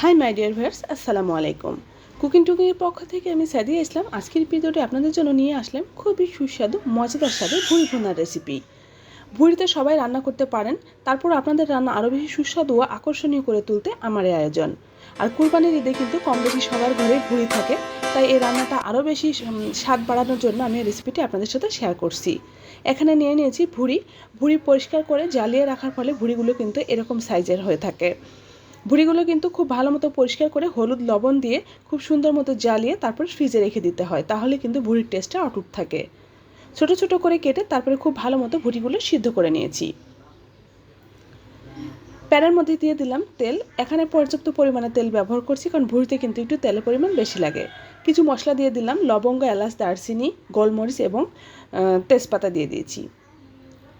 Hi my dear viewers আসসালামু আলাইকুম। Cooking টুকিংয়ের পক্ষ থেকে আমি সাদিয়া ইসলাম। আজকের ভিডিওটি আপনাদের জন্য নিয়ে আসলাম খুবই সুস্বাদু, মজাদার স্বাদে ভুঁড়ি ভুনার রেসিপি ভুঁড়িতে সবাই রান্না করতে পারেন, তারপর আপনাদের রান্না আরও বেশি সুস্বাদু ও আকর্ষণীয় করে তুলতে আমার এই আয়োজন। আর কুরবানির ঈদে কিন্তু কম বেশি সবার ঘরে ভুঁড়ি থাকে, তাই এই রান্নাটা আরও বেশি স্বাদ বাড়ানোর জন্য আমি রেসিপিটি আপনাদের সাথে শেয়ার করছি। এখানে নিয়ে নিয়েছি ভুঁড়ি। ভুঁড়ি পরিষ্কার করে জ্বালিয়ে রাখার ফলে ভুঁড়িগুলো কিন্তু এরকম সাইজের হয়ে থাকে। ভুড়িগুলো কিন্তু খুব ভালো মতো পরিষ্কার করে হলুদ লবণ দিয়ে খুব সুন্দর মতো জ্বালিয়ে তারপর ফ্রিজে রেখে দিতে হয়, তাহলে কিন্তু ভুড়ির টেস্টটা অটুট থাকে। ছোট ছোট করে কেটে তারপরে খুব ভালো মতো ভুড়িগুলো সিদ্ধ করে নিয়েছি। প্যানের মধ্যে দিয়ে দিলাম তেল। এখানে পর্যাপ্ত পরিমাণে তেল ব্যবহার করছি কারণ ভুড়িতে কিন্তু একটু তেলের পরিমাণ বেশি লাগে। কিছু মশলা দিয়ে দিলাম, লবঙ্গ, এলাচ, দারচিনি, গোলমরিচ এবং তেজপাতা দিয়ে দিয়েছি।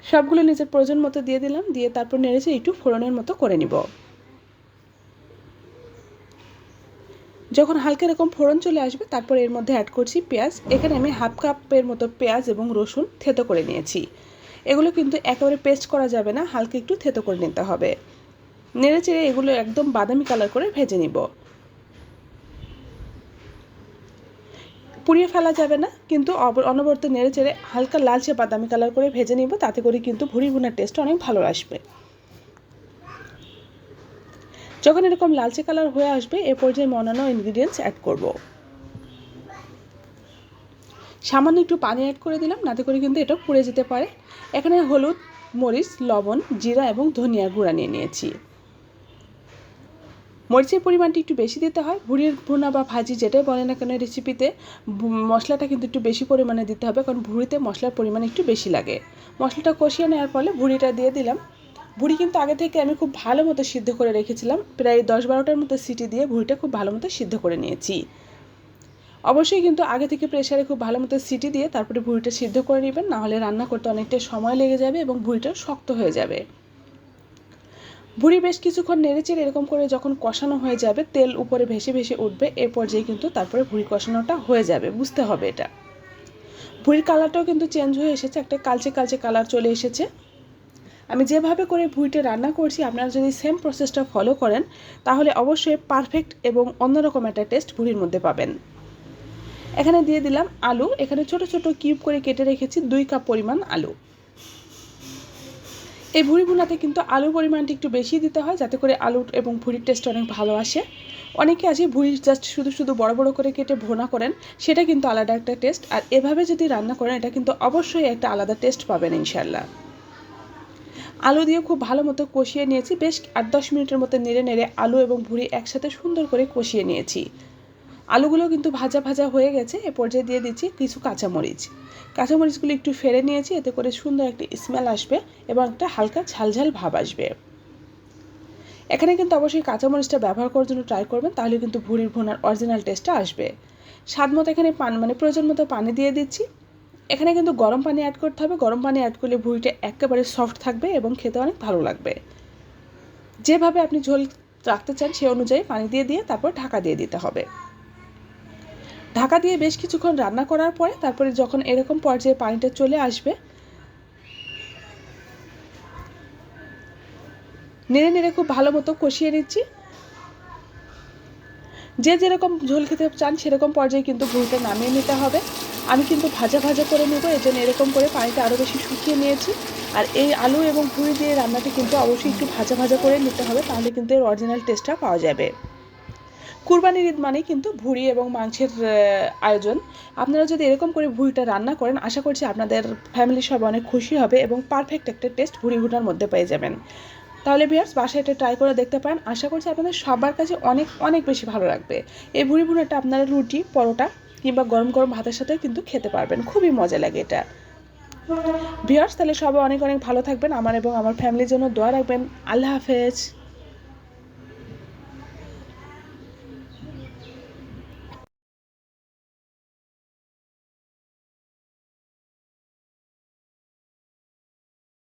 সবগুলো নিজের প্রয়োজন মতো দিয়ে দিলাম, দিয়ে তারপর নেড়েছে একটু ফোড়নের মতো করে নিব। যখন হালকা এরকম ফোড়ন চলে আসবে, তারপর এর মধ্যে অ্যাড করছি পেঁয়াজ। এখানে আমি হাফ কাপের মতো পেঁয়াজ এবং রসুন থেতো করে নিয়েছি। এগুলো কিন্তু একেবারে পেস্ট করা যাবে না, হালকা একটু থেতো করে নিতে হবে। নেড়ে চেড়ে এগুলো একদম বাদামি কালার করে ভেজে নিব। পুড়িয়ে ফেলা যাবে না, কিন্তু অনবরত নেড়ে চেড়ে হালকা লালচে বাদামি কালার করে ভেজে নিব, তাতে করে কিন্তু ভুড়ি ভুনার টেস্ট অনেক ভালো আসবে। যখন এরকম লালচে কালার হয়ে আসবে, এ পর্যায়ে আমি অন্যান্য ইনগ্রিডিয়েন্টস অ্যাড করব। সামান্য একটু পানি অ্যাড করে দিলাম, নাতে করে কিন্তু এটা পুড়ে যেতে পারে। এখানে হলুদ, মরিচ, লবণ, জিরা এবং ধনিয়া গুঁড়া নিয়ে নিয়েছি। মরিচের পরিমাণটি একটু বেশি দিতে হয়। ভুড়ির ভুনা বা ভাজি যেটাই বলে না কেন রেসিপিতে মশলাটা কিন্তু একটু বেশি পরিমাণে দিতে হবে, কারণ ভুড়িতে মশলার পরিমাণ একটু বেশি লাগে। মশলাটা কষিয়ে নেওয়ার ফলে ভুড়িটা দিয়ে দিলাম। ভুড়ি কিন্তু আগে থেকে আমি খুব ভালো মতো সিদ্ধ করে রেখেছিলাম। প্রায় দশ বারোটার মতো সিটি দিয়ে ভুড়িটা খুব ভালো মতো সিদ্ধ করে নিয়েছি। অবশ্যই কিন্তু আগে থেকে প্রেশারে খুব ভালো মতো সিটি দিয়ে তারপরে ভুড়িটা সিদ্ধ করে নেবেন নাহলে রান্না করতে অনেকটা সময় লেগে যাবে এবং ভুড়িটা শক্ত হয়ে যাবে। ভুড়ি বেশ কিছুক্ষণ নেড়েচেড়ে এরকম করে যখন কষানো হয়ে যাবে, তেল উপরে ভেসে ভেসে উঠবে, এ পর্যায়ে কিন্তু তারপরে ভুড়ি কষানোটা হয়ে যাবে। বুঝতে হবে এটা। ভুড়ির কালারটাও কিন্তু চেঞ্জ হয়ে এসেছে, একটা কালচে কালচে কালার চলে এসেছে। আমি যেভাবে করে ভুঁইটে রান্না করছি, আপনারা যদি সেম প্রসেসটা ফলো করেন, তাহলে অবশ্যই পারফেক্ট এবং অন্যরকম একটা টেস্ট ভুঁড়ির মধ্যে পাবেন। এখানে দিয়ে দিলাম আলু। এখানে ছোট ছোট কিউব করে কেটে রেখেছি দুই কাপ পরিমাণ আলু। এই ভুড়ি ভুনাতে কিন্তু আলুর পরিমাণটা একটু বেশি দিতে হয়, যাতে করে আলু এবং ভুড়ির টেস্ট অনেক ভালো আসে। অনেকে আছে ভুড়ি জাস্ট শুধু শুধু বড় বড় করে কেটে ভোনা করেন, সেটা কিন্তু আলাদা একটা টেস্ট আর এভাবে যদি রান্না করেন, এটা কিন্তু অবশ্যই একটা আলাদা টেস্ট পাবেন ইনশাল্লাহ আলু দিয়ে খুব ভালো মতো কষিয়ে নিয়েছি। বেশ আট দশ মিনিটের মতো নেড়ে নেড়ে আলু এবং ভুড়ি একসাথে সুন্দর করে কষিয়ে নিয়েছি। আলুগুলো কিন্তু ভাজা ভাজা হয়ে গেছে। এ পর্যায়ে দিয়ে দিচ্ছি কিছু কাঁচামরিচ। কাঁচামরিচগুলো একটু ফেলে নিয়েছি, এতে করে সুন্দর একটা স্মেল আসবে এবং একটা হালকা ঝালঝাল ভাব আসবে। এখানে কিন্তু অবশ্যই কাঁচামরিচটা ব্যবহার করার জন্য ট্রাই করবেন, তাহলে কিন্তু ভুড়ির ভুনার অরিজিনাল টেস্টটা আসবে। স্বাদ মতো এখানে পান মানে প্রয়োজন মতো পানি দিয়ে দিচ্ছি। এখানে কিন্তু গরম পানি অ্যাড করতে হবে। গরম পানি অ্যাড করলে ভুড়িটা একেবারে সফট থাকবে এবং খেতে অনেক ভালো লাগবে। যেভাবে আপনি ঝোল রাখতে চান সে অনুযায়ী পানি দিয়ে দিয়ে তারপর ঢাকা দিয়ে দিতে হবে। ঢাকা দিয়ে বেশ কিছুক্ষণ রান্না করার পরে তারপরে যখন এরকম পর্যায়ে পানিটা চলে আসবে, নেড়ে নেড়ে খুব ভালো মতো কষিয়ে নিচ্ছি। যে যেরকম ঝোল খেতে চান সেরকম পর্যায়ে কিন্তু ভুলটা নামিয়ে নিতে হবে। আমি কিন্তু ভাজা ভাজা করে নেব এই জন্য এরকম করে পানিটা আরও বেশি শুকিয়ে নিয়েছি। আর এই আলু এবং ভুঁড়ি দিয়ে রান্নাটি কিন্তু অবশ্যই একটু ভাজা ভাজা করে নিতে হবে, তাহলে কিন্তু এর অরিজিনাল টেস্টটা পাওয়া যাবে। কুরবানির ঈদ মানেই কিন্তু ভুঁড়ি এবং মাংসের আয়োজন। আপনারা যদি এরকম করে ভুঁড়িটা রান্না করেন, আশা করছি আপনাদের ফ্যামিলির সবাই অনেক খুশি হবে এবং পারফেক্ট একটা টেস্ট ভুঁড়ি ভুনার মধ্যে পেয়ে যাবেন। তাহলে ভিয়ার্স বাসায় এটা ট্রাই করে দেখতে পারেন। আশা করছি আপনাদের সবার কাছে অনেক অনেক বেশি ভালো লাগবে। এই ভুড়ি ভুড়িটা আপনারা রুটি, পরোটা কিংবা গরম গরম ভাতের সাথে কিন্তু খেতে পারবেন। খুবই মজা লাগে এটা। ভিয়ার্স তাহলে সবাই অনেক অনেক ভালো থাকবেন। আমার এবং আমার ফ্যামিলির জন্য দোয়া রাখবেন। আল্লাহ হাফেজ।